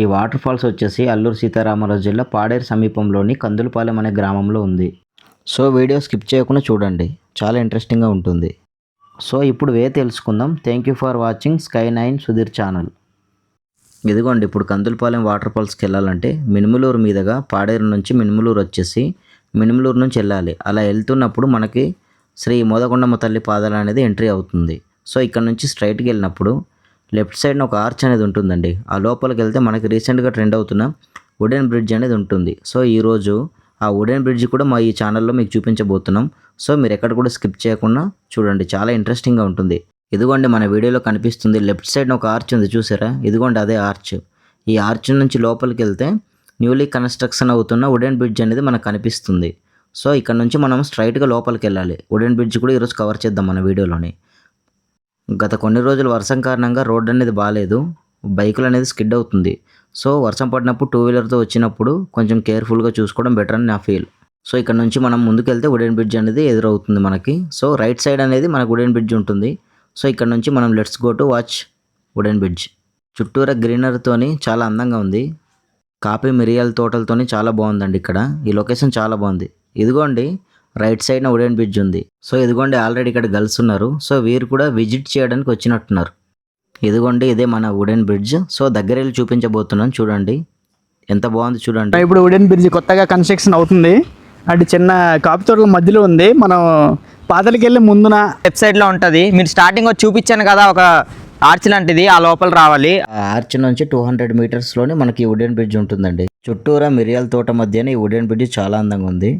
ఈ water falls వచ్చేసి అల్లూరు సీతారామరాజు జిల్లా పాడేరు సమీపంలోని కందులపాలెం అనే గ్రామంలో ఉంది. సో వీడియో స్కిప్ చేయకుండా చూడండి. చాలా ఇంట్రెస్టింగ్గా ఉంటుంది. సో ఇప్పుడు వే తెలుసుకుందాం. Thank you for watching sky nine Sudheer channel. ఇదిగోండి ఇప్పుడు కందులపాలెం వాటర్ ఫాల్స్కి వెళ్ళాలంటే మినుములూరు మీదుగా పాడేరు నుంచి మినుములూరు వచ్చేసి మినుములూరు నుంచి వెళ్ళాలి. అలా వెళ్తున్నప్పుడు మనకి శ్రీ మోదకొండమ్మ తల్లి పాదాలు అనేది ఎంట్రీ అవుతుంది. సో ఇక్కడ నుంచి స్ట్రైట్కి వెళ్ళినప్పుడు లెఫ్ట్ సైడ్న ఒక ఆర్చ్ అనేది ఉంటుందండి. ఆ లోపలికి వెళ్తే మనకి రీసెంట్గా ట్రెండ్ అవుతున్న వుడెన్ బ్రిడ్జ్ అనేది ఉంటుంది. సో ఈరోజు ఆ వుడెన్ బ్రిడ్జ్ కూడా మా ఈ ఛానల్లో మీకు చూపించబోతున్నాం. సో మీరు ఎక్కడ కూడా స్కిప్ చేయకుండా చూడండి. చాలా ఇంట్రెస్టింగ్గా ఉంటుంది. ఇదిగోండి మన వీడియోలో కనిపిస్తుంది లెఫ్ట్ సైడ్ ఒక ఆర్చ్ ఉంది చూసారా? ఇదిగోండి అదే ఆర్చ్. ఈ ఆర్చ్ నుంచి లోపలికి వెళ్తే న్యూలీ కన్స్ట్రక్షన్ అవుతున్న వుడెన్ బ్రిడ్జ్ అనేది మనకు కనిపిస్తుంది. సో ఇక్కడ నుంచి మనం స్ట్రైట్గా లోపలికి వెళ్ళాలి. వుడెన్ బ్రిడ్జ్ కూడా ఈరోజు కవర్ చేద్దాం మన వీడియోలోని. గత కొన్ని రోజులు వర్షం కారణంగా రోడ్ అనేది బాగాలేదు బైకులు అనేది స్కిడ్ అవుతుంది. సో వర్షం పడినప్పుడు టూ వీలర్తో వచ్చినప్పుడు కొంచెం కేర్ఫుల్గా చూసుకోవడం బెటర్ అని నా ఫీల్ సో ఇక్కడ నుంచి మనం ముందుకెళ్తే వుడెన్ బ్రిడ్జ్ అనేది ఎదురవుతుంది మనకి. సో రైట్ సైడ్ అనేది మనకు వుడెన్ బ్రిడ్జ్ ఉంటుంది. సో ఇక్కడ నుంచి మనం let's go to watch wooden bridge చుట్టూరా గ్రీనరీతోని చాలా అందంగా ఉంది. కాపీ మిరియాల తోటలతోని చాలా బాగుందండి ఇక్కడ. ఈ లొకేషన్ చాలా బాగుంది. ఇదిగోండి రైట్ సైడ్న వుడెన్ బ్రిడ్జ్ ఉంది. సో ఇదిగోండి ఆల్రెడీ ఇక్కడ గర్ల్స్ ఉన్నారు. సో వీరు కూడా విజిట్ చేయడానికి వచ్చినట్టున్నారు. ఇదిగోండి ఇదే మన వుడెన్ బ్రిడ్జ్. సో దగ్గర వెళ్ళి చూపించబోతున్నాను చూడండి ఎంత బాగుంది చూడండి. ఇప్పుడు వుడెన్ బ్రిడ్జ్ కొత్తగా కన్స్ట్రక్షన్ అవుతుంది. అంటే చిన్న కాపీ తోటల మధ్యలో ఉంది. మనం పాతలకి వెళ్ళి ముందున వెబ్సైట్లో ఉంటుంది. మీరు స్టార్టింగ్ వచ్చి చూపించాను కదా ఒక ఆర్చ్ లాంటిది. ఆ లోపల రావాలి. ఆ ఆర్చ్ నుంచి టూ హండ్రెడ్ మీటర్స్లోనే మనకి ఈ వుడెన్ బ్రిడ్జ్ ఉంటుందండి. చుట్టూరా మిరియాల తోట మధ్యన ఈ వుడెన్ బ్రిడ్జ్ చాలా అందంగా ఉంది.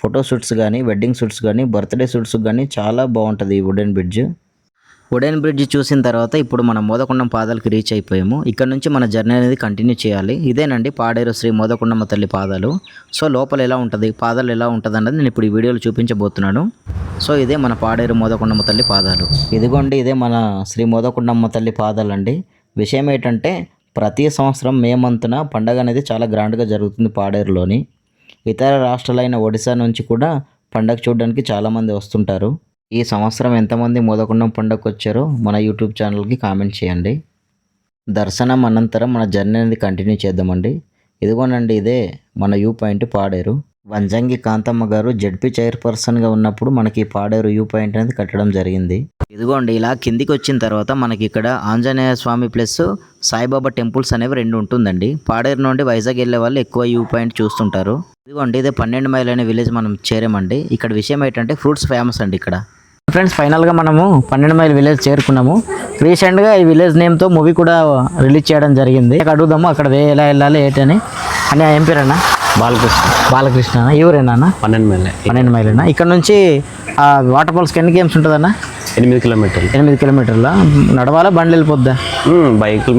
ఫోటో షూట్స్ కానీ వెడ్డింగ్ షూట్స్ కానీ బర్త్డే షూట్స్ కానీ చాలా బాగుంటుంది ఈ వుడెన్ బ్రిడ్జ్ వుడెన్ బ్రిడ్జ్ చూసిన తర్వాత ఇప్పుడు మనం మోదకొండం పాదాలకు రీచ్ అయిపోయాము. ఇక్కడ నుంచి మన జర్నీ అనేది కంటిన్యూ చేయాలి. ఇదేనండి పాడేరు శ్రీ మోదకొండమ్మ తల్లి పాదాలు. సో లోపల ఎలా ఉంటుంది పాదాలు ఎలా ఉంటుంది అన్నది నేను ఇప్పుడు ఈ వీడియోలో చూపించబోతున్నాను. సో ఇదే మన పాడేరు మోదకొండమ్మ తల్లి పాదాలు. ఇదిగోండి ఇదే మన శ్రీ మోదకొండమ్మ తల్లి పాదాలు అండి విషయం ఏంటంటే ప్రతి సంవత్సరం మే మంత్న పండగ అనేది చాలా గ్రాండ్గా జరుగుతుంది పాడేరులోని. ఇతర రాష్ట్రాలైన ఒడిశా నుంచి కూడా పండగ చూడడానికి చాలామంది వస్తుంటారు. ఈ సంవత్సరం ఎంతమంది మోదకొండం పండగకు వచ్చారో మన యూట్యూబ్ ఛానల్కి కామెంట్ చేయండి. దర్శనం అనంతరం మన జర్నీ అనేది కంటిన్యూ చేద్దామండి. ఇదిగోనండి ఇదే మన view point Paderu. Vanjangi Kanthamma garu ZP చైర్పర్సన్గా ఉన్నప్పుడు మనకి పాడేరు వ్యూ పాయింట్ అనేది కట్టడం జరిగింది. ఇదిగోండి ఇలా కిందికి వచ్చిన తర్వాత మనకి ఇక్కడ ఆంజనేయ స్వామి ప్లస్ సాయిబాబా టెంపుల్స్ అనేవి రెండు ఉంటుందండి. పాడేరు నుండి వైజాగ్ వెళ్ళే వాళ్ళు ఎక్కువ వ్యూ పాయింట్ చూస్తుంటారు. ఇదిగోండి ఇదే పన్నెండు మైల్ అనే విలేజ్ మనం చేరామండి. ఇక్కడ విషయం ఏంటంటే ఫ్రూట్స్ ఫేమస్ అండి ఇక్కడ. ఫ్రెండ్స్ ఫైనల్గా మనము పన్నెండు మైల్ విలేజ్ చేరుకున్నాము. రీసెంట్గా ఈ విలేజ్ నేమ్తో మూవీ కూడా రిలీజ్ చేయడం జరిగింది. అక్కడ అడుగుదాము అక్కడ వే ఎలా వెళ్ళాలి ఏంటని అని. ఏం పేరన్నా బాలకృష్ణ. బాలకృష్ణ. అన్న? పన్నెండు మైల్ పన్నెండు మైలేనా ఇక్కడ నుంచి ఆ వాటర్ ఫాల్స్కి ఎన్ని గేమ్స్ ఉంటుందన్న? ఎనిమిది కిలోమీటర్లు. ఎనిమిది కిలోమీటర్ల? నడవాలా? బండ్లు వెళ్ళిపోద్దా?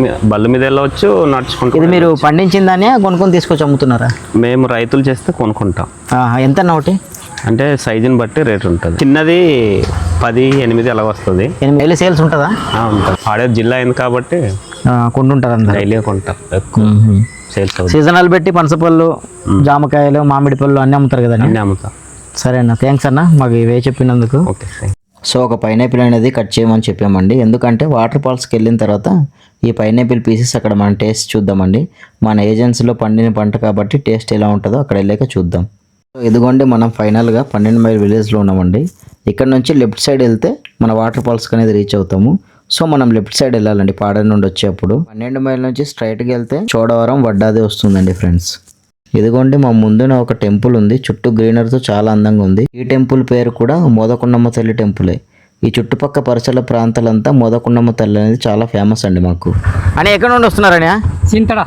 మీద బళ్ళ మీద వెళ్ళవచ్చు నడుచుకుంటూ ఇది మీరు పండించిందానే కొనుక్కొని తీసుకొచ్చి అమ్ముతున్నారా? మేము రైతులు చేస్తే కొనుక్కుంటాం. ఎంతన్నా ఒకటి అంటే సైజుని బట్టి రేట్ ఉంటుంది. చిన్నది పది ఎనిమిది అలా వస్తుంది. ఎనిమిది వేలు సేల్స్ ఉంటుందా? ఉంటుంది. ఆడేరు జిల్లా అయింది కాబట్టి కొంటుంటారు అందరు. డైలీ కొంటాం. ఎక్కువ సేల్స్ సీజనల్ పెట్టి పనసపళ్ళు జామకాయలు మామిడి పళ్ళు అన్నీ అమ్ముతారు కదండి అన్నీ అమ్ముతాం. సరే అన్న థ్యాంక్స్ అన్న మాకు ఇవే చెప్పినందుకు. ఓకే సో ఒక పైనాపిల్ అనేది కట్ చేయమని చెప్పామండి. ఎందుకంటే వాటర్ ఫాల్స్కి వెళ్ళిన తర్వాత ఈ పైనాపిల్ పీసెస్ అక్కడ మనం టేస్ట్ చూద్దామండి. మన ఏజెన్సీలో పండిన పంట కాబట్టి టేస్ట్ ఎలా ఉంటుందో అక్కడ వెళ్ళాక చూద్దాం. సో ఇదిగోండి మనం ఫైనల్గా పన్నెండు మైల్ విలేజ్లో ఉన్నామండి. ఇక్కడ నుంచి లెఫ్ట్ సైడ్ వెళ్తే మన వాటర్ ఫాల్స్కి అనేది రీచ్ అవుతాము. సో మనం లెఫ్ట్ సైడ్ వెళ్ళాలండి పాడేరు నుండి వచ్చేప్పుడు. పన్నెండు మైల్ నుంచి స్ట్రైట్కి వెళ్తే చోడవరం వడ్డాది వస్తుందండి ఫ్రెండ్స్. ఇదిగోండి మా ముందున ఒక టెంపుల్ ఉంది. చుట్టూ గ్రీనరీతో చాలా అందంగా ఉంది. ఈ టెంపుల్ పేరు కూడా మోదకొండమ్మ తల్లి టెంపులే. ఈ చుట్టుపక్క పరిసర ప్రాంతాలంతా మోదకొండమ్మ తల్లి అనేది చాలా ఫేమస్ అండి మాకు. అని ఎక్కడ నుండి వస్తున్నారని చింతడ.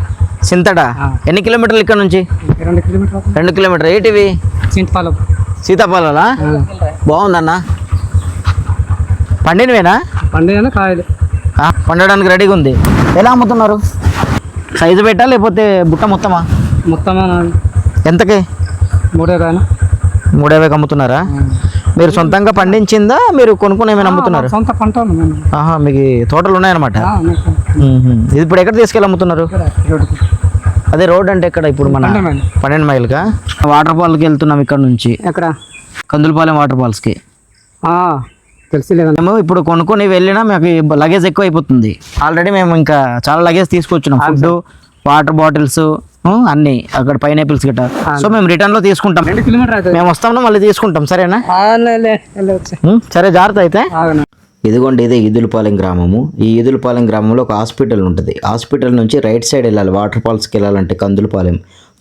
సింతడా ఎన్ని కిలోమీటర్లు ఇక్కడ నుంచి? రెండు కిలోమీటర్ రెండు కిలోమీటర్ ఏంటివి? సీతాఫలాలా? బాగుందన్న. పండినవేనా? కాయలు. పండడానికి రెడీగా ఉంది. ఎలా అమ్ముతున్నారు? సైజు పెట్టా లేకపోతే బుట్ట మొత్తమా? మొత్తం ఎంతకి? మూడే కాయన మూడు యాభైకి అమ్ముతున్నారా మీరు సొంతంగా పండించిందా? మీరు కొనుక్కుని ఏమైనా అమ్ముతున్నారు? సొంత పంట. ఆహా మీకు తోటలు ఉన్నాయన్నమాట ఇప్పుడు ఎక్కడ తీసుకెళ్ళి అమ్ముతున్నారు ఇక్కడ. అదే రోడ్ అంటే ఎక్కడ ఇప్పుడు మన పన్నెండు మైల్కా? వాటర్ ఫాల్కి వెళ్తున్నాం ఇక్కడ నుంచి. ఎక్కడ? కందులపాలెం వాటర్ ఫాల్స్కి మేము ఇప్పుడు కొనుక్కొని వెళ్ళినా మాకు లగేజ్ ఎక్కువ అయిపోతుంది ఆల్రెడీ మేము ఇంకా చాలా లగేజ్ తీసుకొచ్చున్నాం ఫుడ్ వాటర్ బాటిల్స్ అన్ని. అక్కడ పైనాపిల్స్ గిట్ట. సో మేము రిటర్న్లో తీసుకుంటాం మేము వస్తాం మళ్ళీ తీసుకుంటాం. సరేనా? సరే జాగ్రత్త అయితే. ఇదిగోండి ఇదే ఈదులపాలెం గ్రామము. ఈ ఈదులపాలెం గ్రామంలో ఒక హాస్పిటల్ ఉంటుంది. హాస్పిటల్ నుంచి రైట్ సైడ్ వెళ్ళాలి. వాటర్ ఫాల్స్కి వెళ్ళాలంటే కందులపాలెం.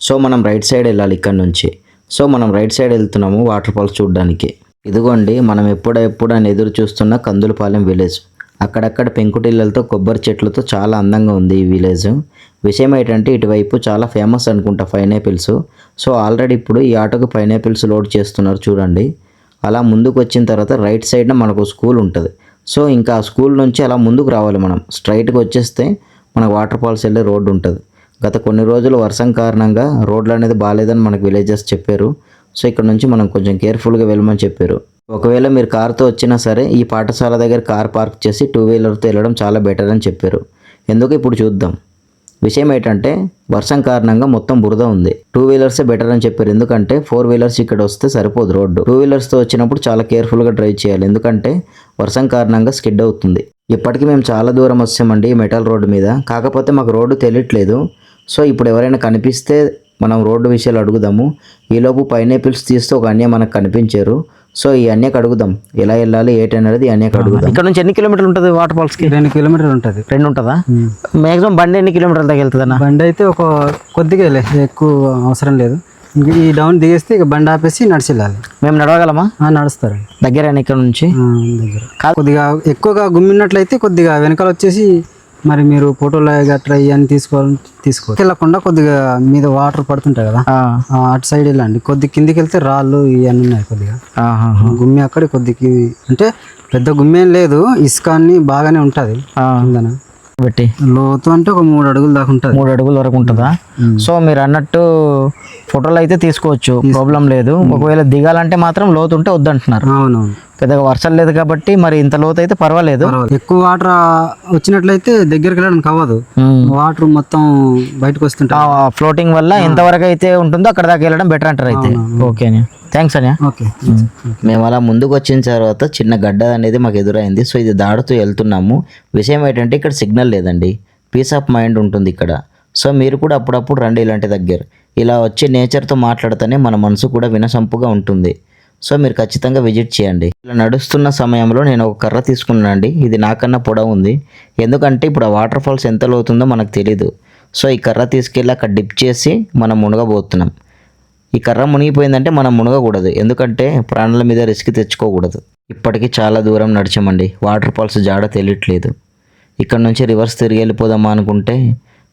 సో మనం రైట్ సైడ్ వెళ్ళాలి ఇక్కడ నుంచి. సో మనం రైట్ సైడ్ వెళ్తున్నాము వాటర్ ఫాల్స్ చూడడానికి. ఇదిగోండి మనం ఎప్పుడెప్పుడు అని ఎదురు చూస్తున్న కందులపాలెం విలేజ్. అక్కడక్కడ పెంకుటిల్లలతో కొబ్బరి చెట్లతో చాలా అందంగా ఉంది ఈ విలేజ్. విషయం ఏంటంటే ఇటువైపు చాలా ఫేమస్ అనుకుంటా పైనాపిల్స్. సో ఆల్రెడీ ఇప్పుడు ఈ ఆటోకి పైనాపిల్స్ లోడ్ చేస్తున్నారు చూడండి. అలా ముందుకు వచ్చిన తర్వాత రైట్ సైడ్న మనకు స్కూల్ ఉంటుంది. సో ఇంకా ఆ స్కూల్ నుంచి అలా ముందుకు రావాలి మనం. స్ట్రైట్గా వచ్చేస్తే మనకు వాటర్ ఫాల్స్ వెళ్ళే రోడ్డు ఉంటుంది. గత కొన్ని రోజులు వర్షం కారణంగా రోడ్లు అనేది బాగాలేదని మనకు విలేజెస్ చెప్పారు. సో ఇక్కడ నుంచి మనం కొంచెం కేర్ఫుల్గా వెళ్ళమని చెప్పారు. ఒకవేళ మీరు కార్తో వచ్చినా సరే ఈ పాఠశాల దగ్గర కార్ పార్క్ చేసి టూ వీలర్తో వెళ్ళడం చాలా బెటర్ అని చెప్పారు. ఎందుకు ఇప్పుడు చూద్దాం. విషయం ఏంటంటే వర్షం కారణంగా మొత్తం బురద ఉంది. టూ వీలర్సే బెటర్ అని చెప్పారు. ఎందుకంటే ఫోర్ వీలర్స్ ఇక్కడ వస్తే సరిపోదు రోడ్డు. టూ వీలర్స్తో వచ్చినప్పుడు చాలా కేర్ఫుల్గా డ్రైవ్ చేయాలి. ఎందుకంటే వర్షం కారణంగా స్కిడ్ అవుతుంది. ఇప్పటికీ మేము చాలా దూరం వచ్చామండి ఈ మెటల్ రోడ్డు మీద. కాకపోతే మాకు రోడ్డు తెలియట్లేదు. సో ఇప్పుడు ఎవరైనా కనిపిస్తే మనం రోడ్డు విషయాలు అడుగుదాము. ఈలోపు పైనాపిల్స్ తీస్తే ఒక అన్య మనకు కనిపించారు. సో ఈ అన్యకు అడుగుదాం. ఎలా వెళ్ళాలి ఏంటనేది ఈ అన్యకు అడుగుదాం. ఇక్కడ నుంచి ఎన్ని కిలోమీటర్లు ఉంటుంది వాటర్ ఫాల్స్కి? రెండు కిలోమీటర్లు ఉంటుంది. రెండు ఉంటుందా? మాక్సిమం బండి ఎన్ని కిలోమీటర్ల దాకా వెళ్తుంది అన్న బండి అయితే ఒక కొద్దిగా వెళ్ళే ఎక్కువ అవసరం లేదు. ఇంక ఈ డౌన్ దిగేస్తే ఇక బండి ఆపేసి నడిచి వెళ్ళాలి మేము నడవగలమా? ఆ, నడుస్తారు. దగ్గర ఇక్కడ నుంచి? ఆ, దగ్గర. కొద్దిగా ఎక్కువగా గుమ్మినట్లయితే కొద్దిగా వెనకాల వచ్చేసి మరి మీరు ఫోటోలు గట్రా ఇవన్నీ తీసుకోవాలని తీసుకోవచ్చు. వెళ్ళకుండా కొద్దిగా మీద వాటర్ పడుతుంటాయి కదా అటు సైడ్ వెళ్ళండి. కొద్ది కిందికి వెళ్తే రాళ్ళు ఇవన్నీ ఉన్నాయి కొద్దిగా. గుమ్మి అక్కడ కొద్దికి అంటే పెద్ద గుమ్మి ఏం లేదు ఇసుక అన్ని బాగానే ఉంటుంది. పెట్టి. లోతు అంటే ఒక మూడు అడుగుల దాకా ఉంటుంది. మూడు అడుగుల వరకు ఉంటుందా? సో మీరు అన్నట్టు ఫోటోలు అయితే తీసుకోవచ్చు ప్రాబ్లం లేదు. ఒకవేళ దిగాలంటే మాత్రం లోతు ఉంటే వద్దంటున్నారు. అవునవును. పెద్దగా వర్షం లేదు కాబట్టి మరి ఇంత లోతు అయితే పర్వాలేదు. ఎక్కువ వాటర్ వచ్చినట్లయితే దగ్గరికి వెళ్ళడానికి అవ్వదు వాటర్ మొత్తం బయటకు వస్తుంటాయి. ఫ్లోటింగ్ వల్ల ఎంతవరకు అయితే ఉంటుందో అక్కడ దాకా వెళ్ళడం బెటర్ అంటారు అయితే. ఓకే థ్యాంక్స్ అన్యా. ఓకే. మేము. అలా ముందుకు వచ్చిన తర్వాత చిన్న గడ్డ అనేది మాకు ఎదురైంది. సో ఇది దాడుతూ వెళ్తున్నాము. విషయం ఏంటంటే ఇక్కడ సిగ్నల్ లేదండి. పీస్ ఆఫ్ మైండ్ ఉంటుంది ఇక్కడ. సో మీరు కూడా అప్పుడప్పుడు రండి ఇలాంటి దగ్గర. ఇలా వచ్చి నేచర్తో మాట్లాడితేనే మన మనసు కూడా వినసంపుగా ఉంటుంది. సో మీరు ఖచ్చితంగా విజిట్ చేయండి. ఇలా నడుస్తున్న సమయంలో నేను ఒక కర్ర తీసుకున్నానండి. ఇది నాకన్నా పొడవు ఉంది. ఎందుకంటే ఇప్పుడు ఆ వాటర్ ఫాల్స్ ఎంత లోతుందో మనకు తెలీదు. సో ఈ కర్ర తీసుకెళ్ళి అక్కడ డిప్ చేసి మనం మునగబోతున్నాం. ఈ కర్ర మునిగిపోయిందంటే మనం మునగకూడదు. ఎందుకంటే ప్రాణాల మీద రిస్క్ తెచ్చుకోకూడదు. ఇప్పటికీ చాలా దూరం నడిచామండి. వాటర్ ఫాల్స్ జాడ తెలియట్లేదు. ఇక్కడ నుంచి రివర్స్ తిరిగి వెళ్ళిపోదామా అనుకుంటే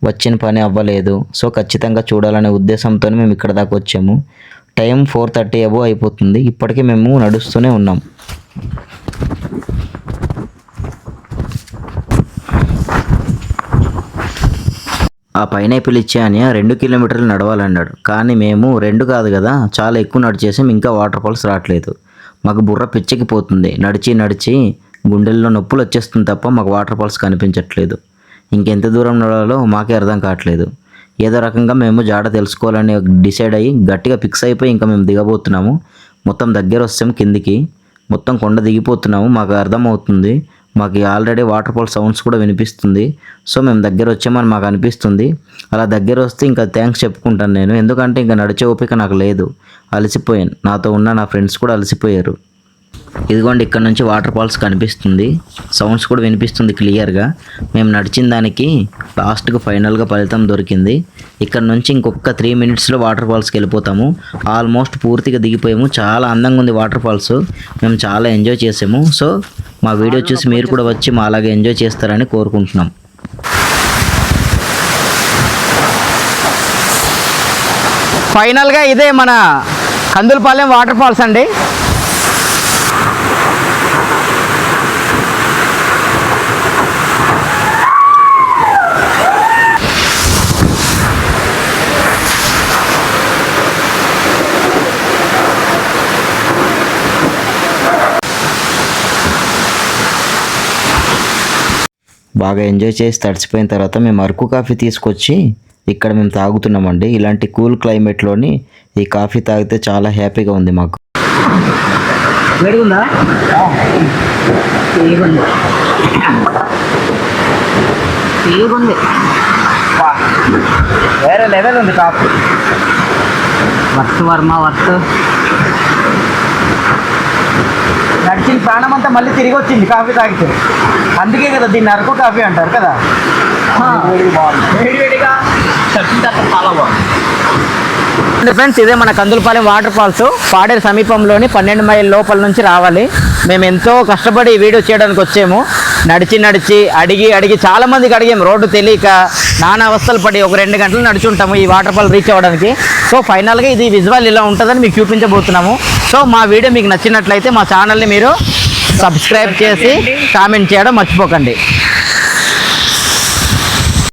వచ్చిన పని అవ్వలేదు. సో ఖచ్చితంగా చూడాలనే ఉద్దేశంతో మేము ఇక్కడ దాకా వచ్చాము. టైం ఫోర్ థర్టీ అబో అయిపోతుంది. ఇప్పటికే మేము నడుస్తూనే ఉన్నాం. ఆ పైనాపిల్ ఇచ్చే రెండు కిలోమీటర్లు నడవాలన్నాడు. కానీ మేము రెండు కాదు కదా చాలా ఎక్కువ నడిచేసాం ఇంకా వాటర్ ఫాల్స్ రావట్లేదు. మాకు బుర్ర పిచ్చెక్కిపోతుంది నడిచి నడిచి గుండెల్లో నొప్పులు వచ్చేస్తుంది తప్ప మాకు వాటర్ ఫాల్స్ కనిపించట్లేదు. ఇంకెంత దూరం నడవాలో మాకే అర్థం కావట్లేదు. ఏదో రకంగా మేము జాడ తెలుసుకోవాలని డిసైడ్ అయ్యి గట్టిగా ఫిక్స్ అయిపోయి ఇంకా మేము దిగబోతున్నాము. మొత్తం దగ్గర వస్తాం కిందికి. మొత్తం కొండ దిగిపోతున్నాము. మాకు అర్థమవుతుంది. మాకు ఆల్రెడీ వాటర్ ఫాల్ సౌండ్స్ కూడా వినిపిస్తుంది. సో మేము దగ్గర వచ్చామని మాకు అనిపిస్తుంది. అలా దగ్గర వస్తే ఇంకా థ్యాంక్స్ చెప్పుకుంటాను నేను. ఎందుకంటే ఇంకా నడిచే ఓపిక నాకు లేదు. అలసిపోయాను. నాతో ఉన్న నా ఫ్రెండ్స్ కూడా అలసిపోయారు. ఇదిగోండి ఇక్కడ నుంచి వాటర్ ఫాల్స్ కనిపిస్తుంది. సౌండ్స్ కూడా వినిపిస్తుంది క్లియర్గా. మేము నడిచిన దానికి లాస్ట్గా ఫైనల్గా ఫలితం దొరికింది. ఇక్కడ నుంచి ఇంకొక త్రీ మినిట్స్లో వాటర్ ఫాల్స్కి వెళ్ళిపోతాము. ఆల్మోస్ట్ పూర్తిగా దిగిపోయాము. చాలా అందంగా ఉంది వాటర్ ఫాల్స్. మేము చాలా ఎంజాయ్ చేసాము. సో మా వీడియో చూసి మీరు కూడా వచ్చి మా అలాగే ఎంజాయ్ చేస్తారని కోరుకుంటున్నాం. ఫైనల్గా ఇదే మన కందులపాలెం వాటర్ ఫాల్స్ అండి. బాగా ఎంజాయ్ చేసి తడిచిపోయిన తర్వాత మేము అరకు కాఫీ తీసుకొచ్చి ఇక్కడ మేము తాగుతున్నామండి. ఇలాంటి కూల్ క్లైమేట్లోని ఈ కాఫీ తాగితే చాలా హ్యాపీగా ఉంది మాకు. వేరే లెవెల్ ఉంది కాఫీ వర్త్ వర్మ వర్త్. నడిచిన ప్రాణం అంతా మళ్ళీ తిరిగి వచ్చింది కాఫీ తాగితే. అందుకే కదా దీన్ని అరకు కాఫీ అంటారు కదా. ఫ్రెండ్స్ ఇదే మన కందులపాలెం వాటర్ ఫాల్స్ పాడేరు సమీపంలోని పన్నెండు మైల్ లోపల నుంచి రావాలి. మేము ఎంతో కష్టపడి ఈ వీడియో చేయడానికి వచ్చాము. నడిచి నడిచి అడిగి అడిగి చాలా మందికి అడిగాము. రోడ్డు తెలియక నానా అవస్థలు పడి ఒక రెండు గంటలు నడుచుంటాము ఈ వాటర్ ఫాల్ రీచ్ అవ్వడానికి. సో ఫైనల్గా ఇది విజువల్ ఇలా ఉంటుందని మీకు చూపించబోతున్నాము. సో మా వీడియో మీకు నచ్చినట్లయితే మా ఛానల్ని మీరు సబ్స్క్రైబ్ చేసి కామెంట్ చేయడం మర్చిపోకండి.